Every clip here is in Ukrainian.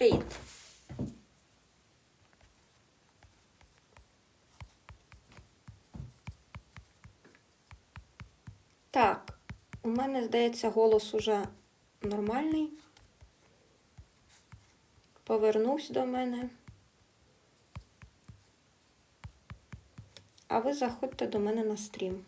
Привіт. Так, у мене, здається, голос уже нормальний. Повернувся до мене. А ви заходьте до мене на стрім.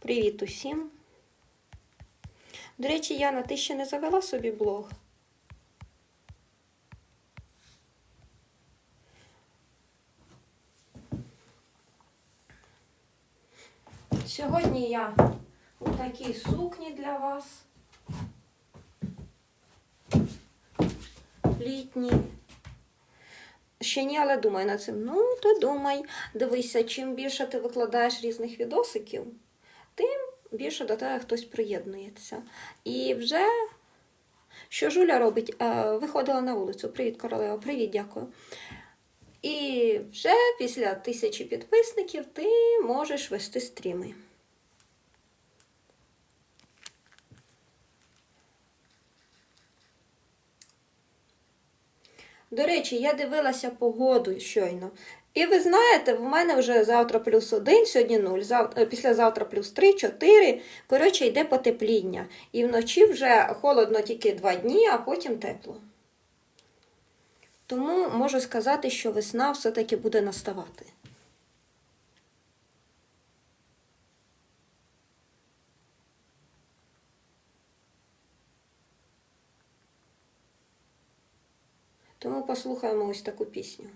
Привіт усім. До речі, Яна, ти ще не завела собі блог? Сьогодні я у такій сукні для вас. Літній. Ще ні, але думай над цим. Ну, то думай. Дивися, чим більше ти викладаєш різних відосиків, більше до тебе хтось приєднується. І вже що Жуля робить? Е, Виходила на вулицю. Привіт, королева, привіт, дякую. І вже після тисячі підписників ти можеш вести стріми. До речі, я дивилася погоду щойно. І ви знаєте, в мене вже завтра плюс один, сьогодні нуль, завтра, післязавтра плюс три, чотири. Коротше, йде потепління. І вночі вже холодно тільки два дні, а потім тепло. Тому можу сказати, що весна все-таки буде наставати. Тому послухаємо ось таку пісню.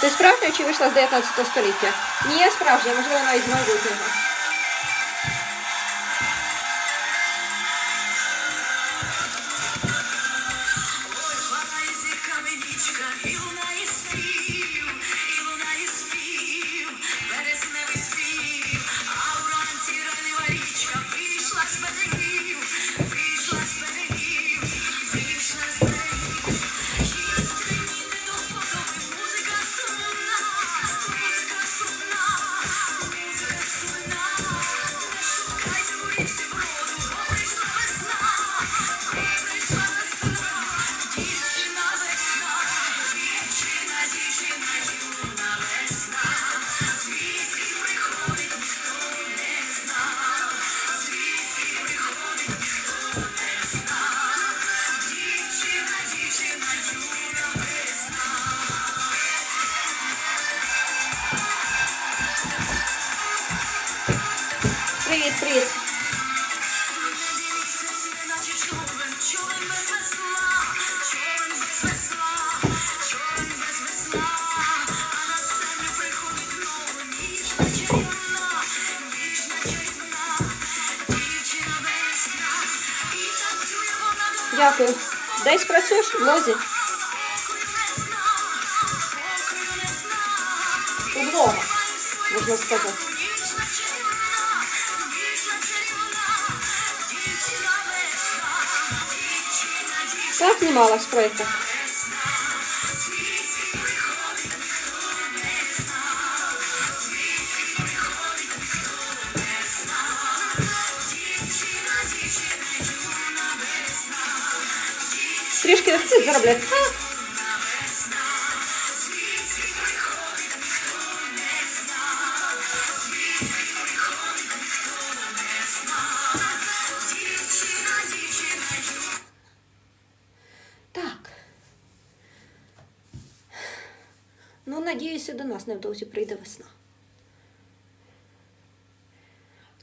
Ти справжня чи вийшла з 19 століття? Ні, справжня, можливо, навіть з майбутнього. Ніжна чарівна, дівчина весна, дівчина, дівчина. Так знімалась. Трішки встиг заробляти. Так. Ну, надіюся, до нас невдовзі прийде весна.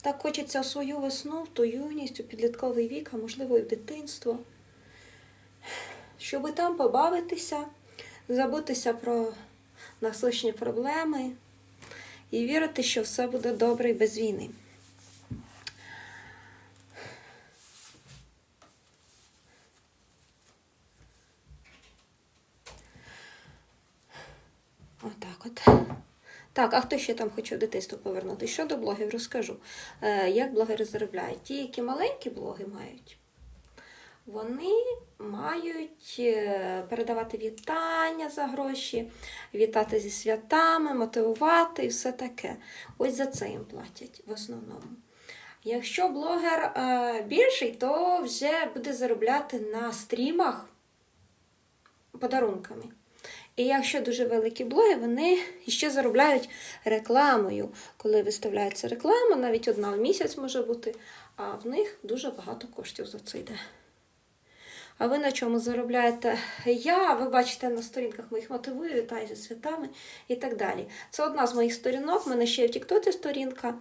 Так хочеться свою весну, в ту юність, у підлітковий вік, а можливо і в дитинство. Щоб там побавитися, забутися про насущні проблеми і вірити, що все буде добре і без війни. Отак от. Так, а хто ще там хоче дитинство повернути? Щодо блогів розкажу. Е, як блогери заробляють? Ті, які маленькі блоги мають, вони мають е, передавати вітання за гроші, вітати зі святами, мотивувати і все таке. Ось за це їм платять в основному. Якщо блогер е, більший, то вже буде заробляти на стрімах подарунками. І якщо дуже великі блоги, вони ще заробляють рекламою. Коли виставляється реклама, навіть одна в місяць може бути, а в них дуже багато коштів за це йде. А ви на чому заробляєте? Я, ви бачите на сторінках моїх мотивую, вітаю зі святами і так далі. Це одна з моїх сторінок. У мене ще в Тіктоці сторінка.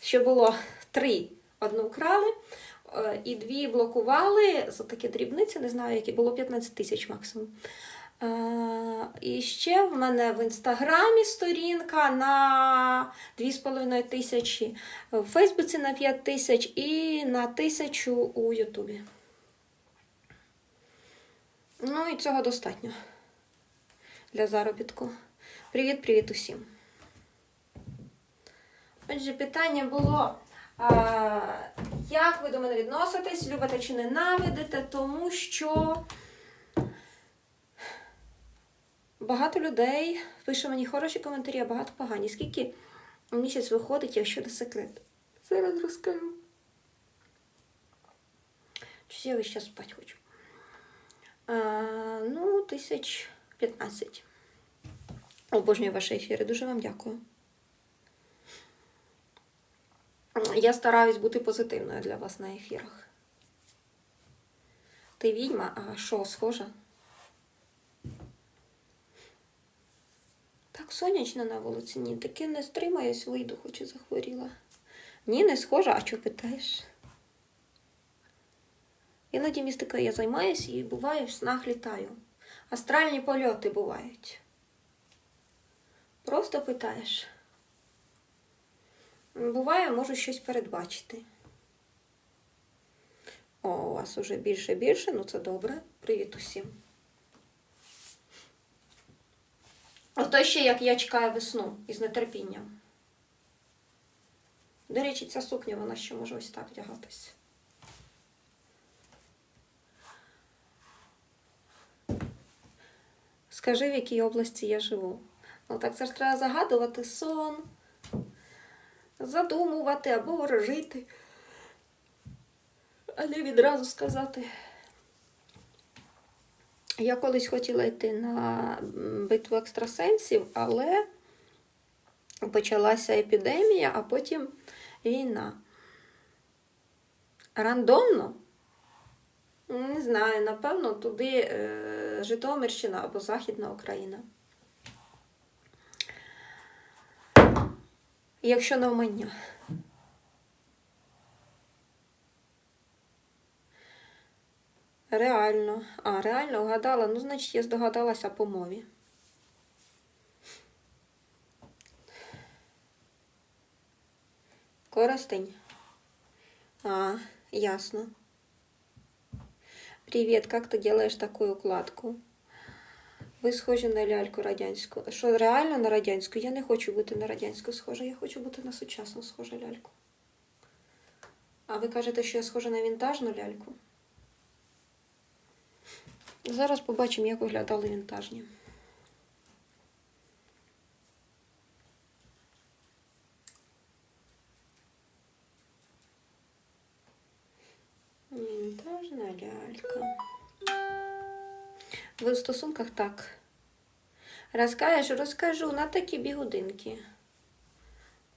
Ще було три. Одну вкрали е, і дві блокували за такі дрібниці, не знаю, які було 15 тисяч максимум. Е, І ще в мене в інстаграмі сторінка на 2,5 тисячі, в Фейсбуці на 5 тисяч і на тисячу у Ютубі. Ну і цього достатньо для заробітку. Привіт-привіт усім. Отже, питання було, а, як ви до мене відноситесь, любите чи ненавидите, тому що багато людей пише мені хороші коментарі, а багато погані. Скільки місяць виходить, якщо не секрет? Зараз розкажу. Чи я весь час спати хочу? Ну, тисяч 15. Обожнюю ваші ефіри. Дуже вам дякую. Я стараюсь бути позитивною для вас на ефірах. Ти відьма, а що, схожа? Так сонячно на вулиці, ні, таки не стримаюсь, вийду, хоч і захворіла. Ні, не схожа, а чого питаєш? Іноді містикою я займаюся і буває в снах літаю. Астральні польоти бувають. Просто питаєш. Буває, можу щось передбачити. О, у вас уже більше більше, ну це добре. Привіт усім. Ото ще як я чекаю весну із нетерпінням. До речі, ця сукня, вона ще може ось так вдягатись. Скажи, в якій області я живу. Ну так це ж треба загадувати сон, задумувати або ворожити, а не відразу сказати. Я колись хотіла йти на битву екстрасенсів, але почалася епідемія, а потім війна. Рандомно? Не знаю, напевно, туди е, Житомирщина або Західна Україна. Якщо навмання. Реально. А, реально вгадала. Ну, значить, я здогадалася по мові. Коростень. А, ясно. Привет, как ты делаешь такую укладку? Ви схожі на ляльку радянську. Що реально на радянську? Я не хочу бути на радянську схожа, я хочу бути на сучасну схожу ляльку. А ви кажете, що я схожа на вінтажну ляльку? Зараз побачимо, як виглядали вінтажні. Вінтажна лялька. В стосунках так. Розкажеш, розкажу на такі бігудинки.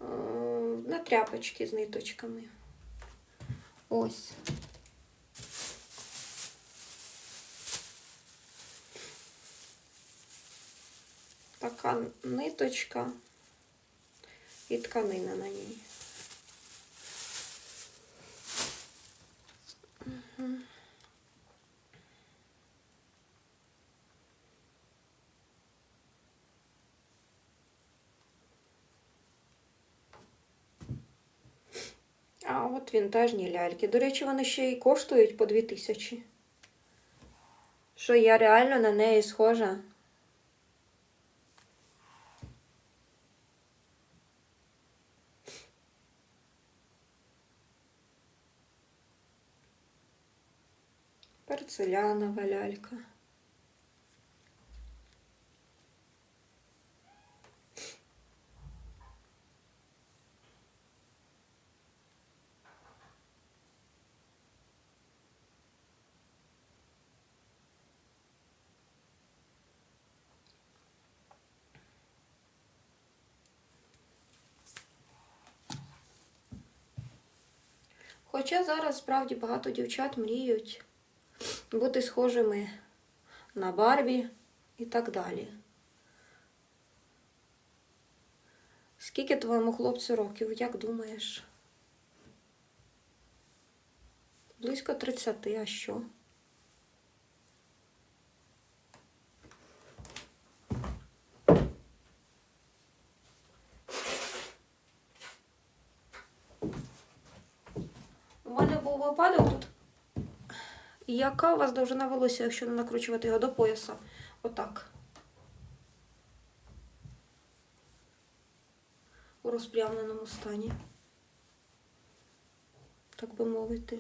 Е, На тряпочки з ниточками. Ось. Така ниточка і тканина на ній. А от вінтажні ляльки. До речі, вони ще й коштують по 2000. Що я реально на неї схожа? Порцелянова лялька. Хоча зараз справді багато дівчат мріють бути схожими на Барбі і так далі. Скільки твоєму хлопцю років, як думаєш? Близько 30, а що? У мене був випадок тут. Яка у вас довжина волосся, якщо не накручувати його до пояса? Отак. У розпрямленому стані. Так би мовити.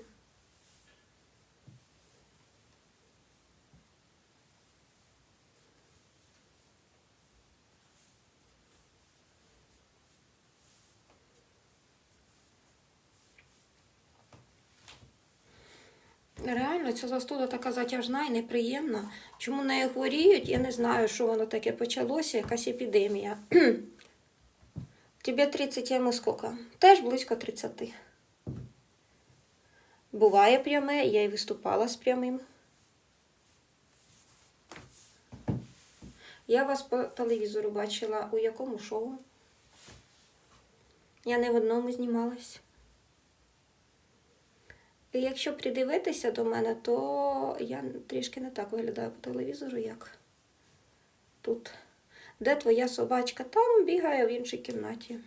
Реально, ця застуда така затяжна і неприємна. Чому нею хворіють, я не знаю, що воно таке почалося, якась епідемія. Тебе 30, а йому скільки? Теж близько 30. Буває пряме, я і виступала з прямим. Я вас по телевізору бачила у якому шоу? Я не в одному знімалась. І якщо придивитися до мене, то я трішки не так виглядаю по телевізору, як тут. Де твоя собачка? Там бігає в іншій кімнаті.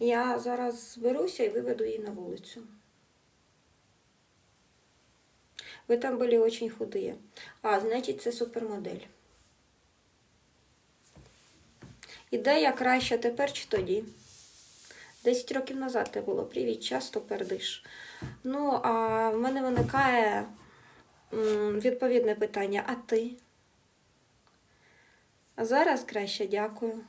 Я зараз зберуся і виведу її на вулицю. Ви там були дуже худі. А, значить, це супермодель. Ідея краща тепер чи тоді? 10 років назад це було. Привіт, часто пердиш. Ну, а в мене виникає відповідне питання: а ти? А зараз краще дякую.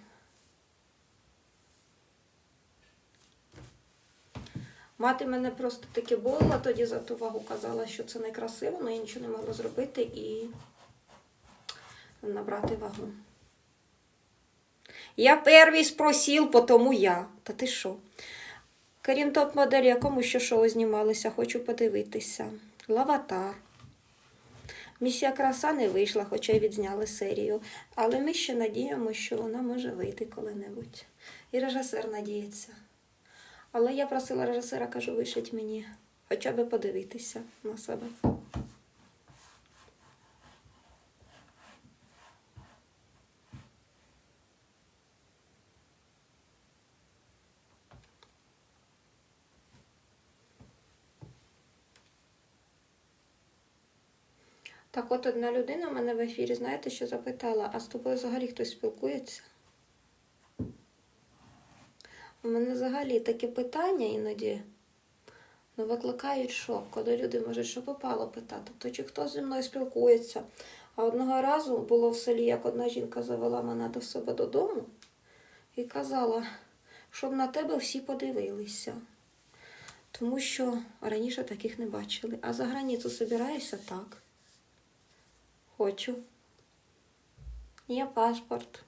Мати мене просто таки болила тоді за ту вагу, казала, що це некрасиво, але я нічого не могла зробити і набрати вагу. Я перший спросив, потому я. Та ти що? Крім топ-моделі, якому ще шоу знімалися, хочу подивитися. Лаватар. Місія краса не вийшла, хоча й відзняли серію. Але ми ще надіємося, що вона може вийти коли-небудь. І режисер надіється. Але я просила режисера, кажу, вишить мені хоча б подивитися на себе. Так от одна людина мене в ефірі, знаєте, що запитала, а з тобою взагалі хтось спілкується? У мене взагалі таке питання іноді ну, викликають шок, коли люди можуть що попало питати, то чи хто зі мною спілкується. А одного разу було в селі, як одна жінка завела мене до себе додому і казала, щоб на тебе всі подивилися. Тому що раніше таких не бачили. А за границю собираюся так. Хочу. Є паспорт.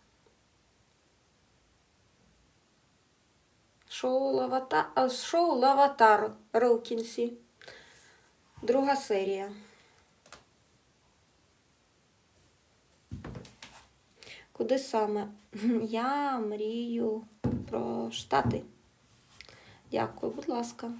Шоу Лаватар, а, шоу Лаватар Рилкінсі. Друга серія. Куди саме? Я мрію про Штати. Дякую, будь ласка.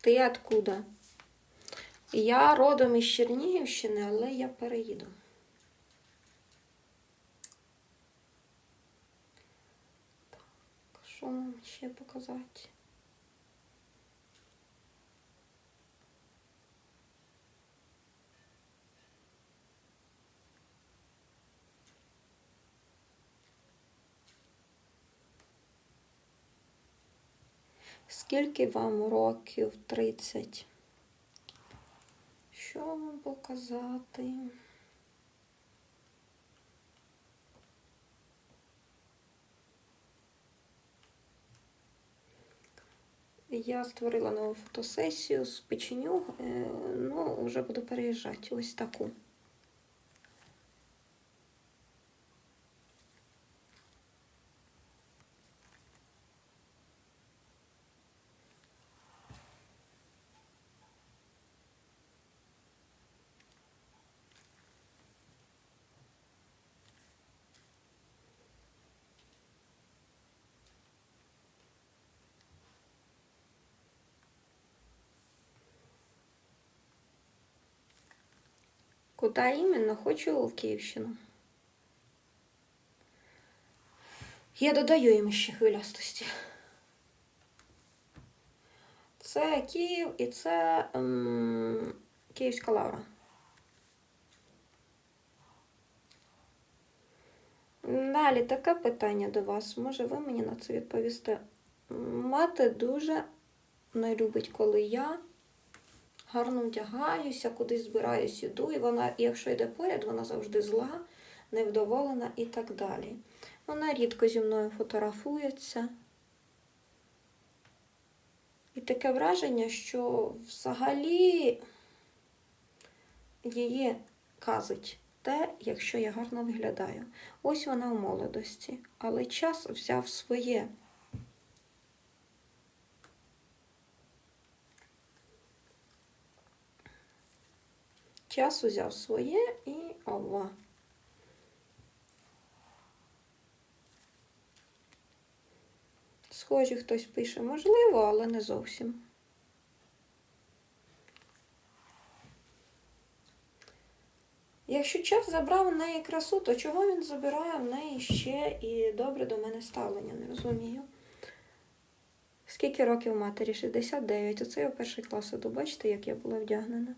Ти откуда? Я родом із Чернігівщини, але я переїду. Так, Що нам ще показати? Скільки вам років? 30? Що вам показати? Я створила нову фотосесію з печеню, е, ну, вже буду переїжджати. Ось таку. Куда іменно? Хочу в Київщину. Я додаю їм ще хвилястості. Це Київ і це ем, Київська лавра. Далі таке питання до вас. Може, ви мені на це відповісте? Мати дуже не любить, коли я гарно вдягаюся, кудись збираюсь, іду, і вона, якщо йде поряд, вона завжди зла, невдоволена і так далі. Вона рідко зі мною фотографується. І таке враження, що взагалі її казить те, якщо я гарно виглядаю. Ось вона в молодості, але час взяв своє. Час узяв своє і ова. Схожі хтось пише, можливо, але не зовсім. Якщо час забрав в неї красу, то чого він забирає в неї ще і добре до мене ставлення, не розумію. Скільки років матері? 69. Оце я перший клас іду. Бачите, як я була вдягнена.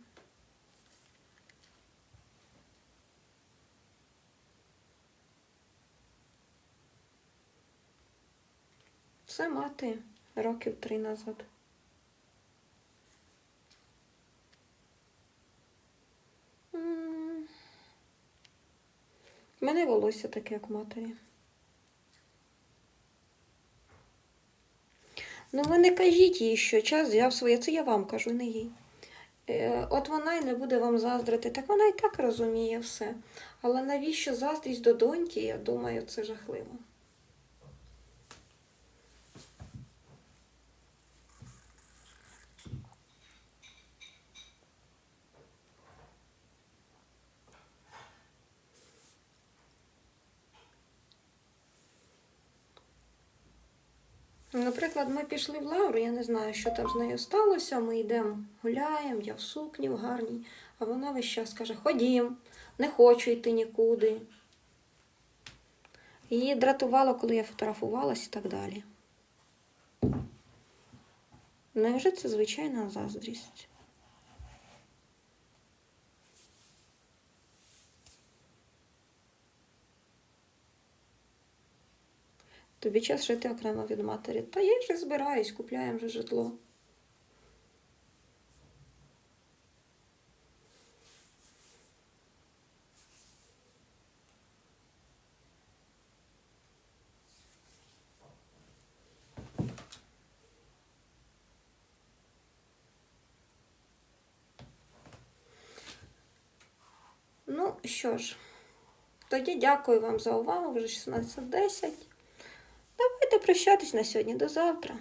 Це мати років три назад. В мене волосся таке, як матері. Ну, ви не кажіть їй, що час взяв своє. Це я вам кажу, не їй. Е, От вона й не буде вам заздрити, так вона і так розуміє все. Але навіщо заздрість до доньки, я думаю, це жахливо. Наприклад, ми пішли в Лавру, я не знаю, що там з нею сталося. Ми йдемо, гуляємо, я в сукні в гарній, а вона весь час каже: Ходім, не хочу йти нікуди. Її дратувало, коли я фотографувалась і так далі. Невже це звичайна заздрість? Тобі час жити окремо від матері. Та я вже збираюсь, купляємо вже житло. Ну що ж, тоді дякую вам за увагу. Вже 16.10. Прощатись на сьогодні. До завтра.